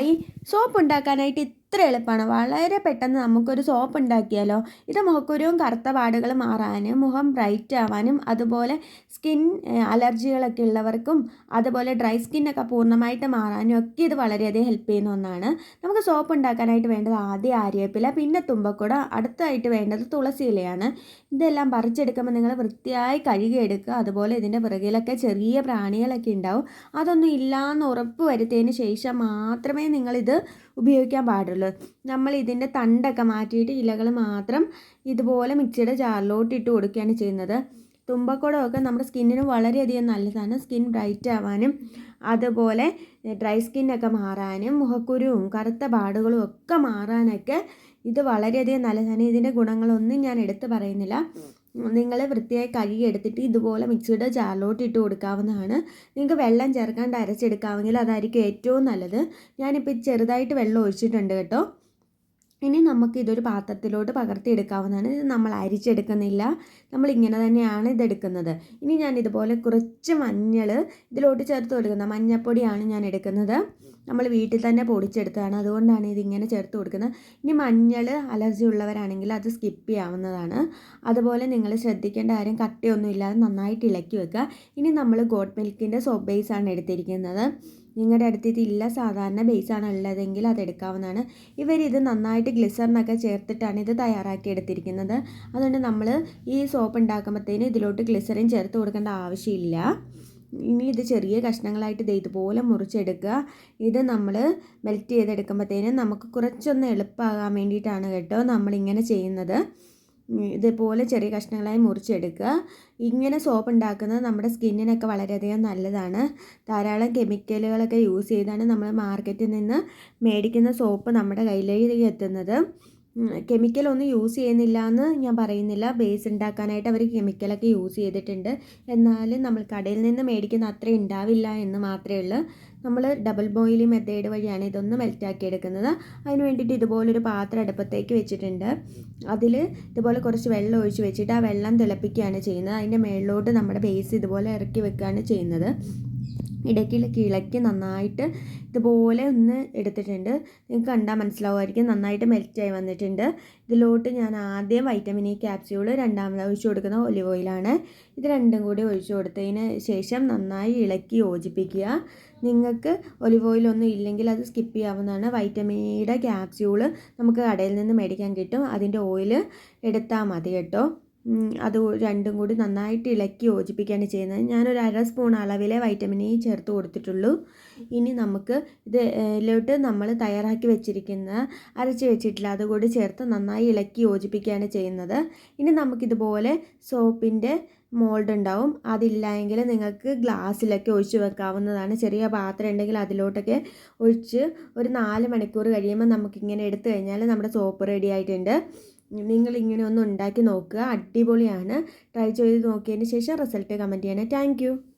ഈ സോപ്പ് ഉണ്ടാക്കാനായിട്ട് ഇത്ര എളുപ്പമാണ് വളരെ പെട്ടെന്ന് നമുക്കൊരു സോപ്പ് ഉണ്ടാക്കിയാലോ? ഇത് മുഖക്കുരുവും കറുത്ത പാടുകൾ മാറാനും മുഖം ബ്രൈറ്റ് ആവാനും അതുപോലെ സ്കിൻ അലർജികളൊക്കെ ഉള്ളവർക്കും അതുപോലെ ഡ്രൈ സ്കിന്നൊക്കെ പൂർണമായിട്ട് മാറാനും ഒക്കെ ഇത് വളരെയധികം ഹെൽപ്പ് ചെയ്യുന്ന ഒന്നാണ്. നമുക്ക് സോപ്പ് ഉണ്ടാക്കാനായിട്ട് വേണ്ടത് ആദ്യം ആര്യവേപ്പില പിന്നെ തുമ്പക്കുട അടുത്തായിട്ട് വേണ്ടത് തുളസി ഇലയാണ്. ഇതെല്ലാം പറിച്ചെടുക്കുമ്പോൾ നിങ്ങൾ വൃത്തിയായി കഴുകിയെടുക്കുക അതുപോലെ ഇതിന്റെ പിറകിലൊക്കെ ചെറിയ പ്രാണികളൊക്കെ ഉണ്ടാവും. അതൊന്നും ഇല്ലയെന്ന് ഉറപ്പ് വരുത്തിയതിന് ശേഷം മാത്രമേ നിങ്ങളിത് ഉപയോഗിക്കാൻ പാടുള്ളൂ. നമ്മൾ ഇതിന്റെ തണ്ടൊക്കെ മാറ്റിയിട്ട് ഇലകൾ മാത്രം ഇതുപോലെ മിക്സിയുടെ ജാറിലോട്ട് ഇട്ട് കൊടുക്കുകയാണ് ചെയ്യുന്നത്. തുമ്പക്കുടമൊക്കെ നമ്മുടെ സ്കിന്നിന് വളരെയധികം നല്ലതാണ്. സ്കിൻ ബ്രൈറ്റ് ആവാനും അതുപോലെ ഡ്രൈ സ്കിന്നൊക്കെ മാറാനും മുഖക്കുരുവും കറുത്ത പാടുകളും ഒക്കെ മാറാനൊക്കെ ഇത് വളരെയധികം നല്ലതാണ്. ഇതിന്റെ ഗുണങ്ങളൊന്നും ഞാൻ എടുത്തു പറയുന്നില്ല. നിങ്ങൾ വൃത്തിയായി കഴുകി എടുത്തിട്ട് ഇതുപോലെ മിക്സിയുടെ ജാറിലോട്ട് ഇട്ട് കൊടുക്കാവുന്നതാണ്. നിങ്ങൾക്ക് വെള്ളം ചേർക്കാണ്ട് അരച്ചെടുക്കാമെങ്കിൽ അതായിരിക്കും ഏറ്റവും നല്ലത്. ഞാനിപ്പോൾ ചെറുതായിട്ട് വെള്ളം ഒഴിച്ചിട്ടുണ്ട് കേട്ടോ. ഇനി നമുക്ക് ഇതൊരു പാത്രത്തിലോട്ട് പകർത്തിയെടുക്കാവുന്നതാണ്. ഇത് നമ്മൾ അരിച്ചെടുക്കുന്നില്ല. നമ്മൾ ഇങ്ങനെ തന്നെയാണ് ഇതെടുക്കുന്നത്. ഇനി ഞാൻ ഇതുപോലെ കുറച്ച് മഞ്ഞൾ ഇതിലോട്ട് ചേർത്ത് കൊടുക്കുന്നത്. മഞ്ഞൾപ്പൊടിയാണ് ഞാൻ എടുക്കുന്നത്. നമ്മൾ വീട്ടിൽ തന്നെ പൊടിച്ചെടുത്തതാണ്. അതുകൊണ്ടാണ് ഇതിങ്ങനെ ചേർത്ത് കൊടുക്കുന്നത്. ഇനി മഞ്ഞൾ അലർജി ഉള്ളവരാണെങ്കിൽ അത് സ്കിപ്പ് ചെയ്യാവുന്നതാണ്. അതുപോലെ നിങ്ങൾ ശ്രദ്ധിക്കേണ്ട കാര്യം കട്ടയൊന്നും ഇല്ലാതെ നന്നായിട്ട് ഇളക്കി വെക്കുക. ഇനി നമ്മൾ ഗോഡ് മിൽക്കിന്റെ സോപ്പ് ബേസാണ് എടുത്തിരിക്കുന്നത്. നിങ്ങളുടെ അടുത്ത് ഇതില്ല സാധാരണ ബേസാണ് ഉള്ളതെങ്കിൽ അത് എടുക്കാവുന്നതാണ്. ഇവരിത് നന്നായിട്ട് ഗ്ലിസറിനൊക്കെ ചേർത്തിട്ടാണ് ഇത് തയ്യാറാക്കി എടുത്തിരിക്കുന്നത്. അതുകൊണ്ട് നമ്മൾ ഈ സോപ്പ് ഉണ്ടാക്കുമ്പോഴത്തേന് ഇതിലോട്ട് ഗ്ലിസറിൻ ചേർത്ത് കൊടുക്കേണ്ട ആവശ്യമില്ല. ഇനി ഇത് ചെറിയ കഷ്ണങ്ങളായിട്ട് ഇത് ഇതുപോലെ മുറിച്ചെടുക്കുക. ഇത് നമ്മൾ മെൽറ്റ് ചെയ്തെടുക്കുമ്പോഴത്തേനും നമുക്ക് കുറച്ചൊന്ന് എളുപ്പമാകാൻ വേണ്ടിയിട്ടാണ് കേട്ടോ നമ്മളിങ്ങനെ ചെയ്യുന്നത്. ഇതുപോലെ ചെറിയ കഷ്ണങ്ങളായി മുറിച്ചെടുക്കുക. ഇങ്ങനെ സോപ്പ് ഉണ്ടാക്കുന്നത് നമ്മുടെ സ്കിന്നിനൊക്കെ വളരെയധികം നല്ലതാണ്. ധാരാളം കെമിക്കലുകളൊക്കെ യൂസ് ചെയ്താണ് നമ്മൾ മാർക്കറ്റിൽ നിന്ന് മേടിക്കുന്ന സോപ്പ് നമ്മുടെ കയ്യിലേക്ക് എത്തുന്നത്. കെമിക്കലൊന്നും യൂസ് ചെയ്യുന്നില്ല എന്ന് ഞാൻ പറയുന്നില്ല. ബേസ് ഉണ്ടാക്കാനായിട്ട് അവർ കെമിക്കലൊക്കെ യൂസ് ചെയ്തിട്ടുണ്ട്. എന്നാലും നമ്മൾ കടയിൽ നിന്ന് മേടിക്കുന്ന അത്രയും ഉണ്ടാവില്ല എന്ന് മാത്രമേ ഉള്ളൂ. നമ്മൾ ഡബിൾ ബോയിലിംഗ് മെത്തേഡ് വഴിയാണ് ഇതൊന്ന് മെൽറ്റാക്കി എടുക്കുന്നത് അതിന് വേണ്ടിയിട്ട് ഇതുപോലൊരു പാത്രം അടുപ്പത്തേക്ക് വെച്ചിട്ടുണ്ട്. അതിൽ ഇതുപോലെ കുറച്ച് വെള്ളം ഒഴിച്ച് വെച്ചിട്ട് ആ വെള്ളം തിളപ്പിക്കുകയാണ് ചെയ്യുന്നത്. അതിന്റെ മേളിലോട്ട് നമ്മുടെ ബേസ് ഇതുപോലെ ഇറക്കി വെക്കുകയാണ് ചെയ്യുന്നത്. ഇടയ്ക്കിടയ്ക്ക് കിളക്കി നന്നായിട്ട് ഇതുപോലെ ഒന്ന് എടുത്തിട്ടുണ്ട്. നിങ്ങൾക്ക് കണ്ടാൽ മനസ്സിലാവുമായിരിക്കും. നന്നായിട്ട് മെൽറ്റായി വന്നിട്ടുണ്ട്. ഇതിലോട്ട് ഞാൻ ആദ്യം വൈറ്റമിൻ ഇ ക്യാപ്സ്യൂൾ രണ്ടാമത് ഒഴിച്ചു കൊടുക്കുന്ന ഒലിവ് ഓയിലാണ് ഇത് രണ്ടും കൂടി ഒഴിച്ചു കൊടുത്തതിന് ശേഷം നന്നായി ഇളക്കി യോജിപ്പിക്കുക. നിങ്ങൾക്ക് ഒലിവ് ഓയിലൊന്നും ഇല്ലെങ്കിൽ അത് സ്കിപ്പ് ചെയ്യാവുന്നതാണ്. വൈറ്റമിൻ ഇയുടെ ക്യാപ്സ്യൂൾ നമുക്ക് കടയിൽ നിന്ന് മേടിക്കാൻ കിട്ടും. അതിന്റെ ഓയിൽ എടുത്താൽ മതി കേട്ടോ. അത് രണ്ടും കൂടി നന്നായിട്ട് ഇളക്കി യോജിപ്പിക്കുകയാണ് ചെയ്യുന്നത്. ഞാനൊരു അര സ്പൂൺ അളവിലെ വൈറ്റമിൻ ഇ ചേർത്ത് കൊടുത്തിട്ടുള്ളൂ. ഇനി നമുക്ക് ഇതിലോട്ട് നമ്മൾ തയ്യാറാക്കി വെച്ചിരിക്കുന്ന അരച്ച് വെച്ചിട്ടില്ല അതുകൂടി ചേർത്ത് നന്നായി ഇളക്കി യോജിപ്പിക്കുകയാണ് ചെയ്യുന്നത്. ഇനി നമുക്കിതുപോലെ സോപ്പിന്റെ മോൾഡ് ഉണ്ടാവും. അതില്ല എങ്കിൽ നിങ്ങൾക്ക് ഗ്ലാസ്സിലൊക്കെ ഒഴിച്ച് വെക്കാവുന്നതാണ്. ചെറിയ പാത്രം ഉണ്ടെങ്കിൽ അതിലോട്ടൊക്കെ ഒഴിച്ച് ഒരു നാല് മണിക്കൂർ കഴിയുമ്പോൾ നമുക്കിങ്ങനെ എടുത്തു കഴിഞ്ഞാൽ നമ്മുടെ സോപ്പ് റെഡി ആയിട്ടുണ്ട്. നിങ്ങൾ ഇങ്ങനെ ഒന്ന് ഉണ്ടാക്കി നോക്കുക. അടിപൊളിയാണ്. ട്രൈ ചെയ്ത് നോക്കിയതിന് ശേഷം റിസൾട്ട് കമന്റ് ചെയ്യണേ താങ്ക്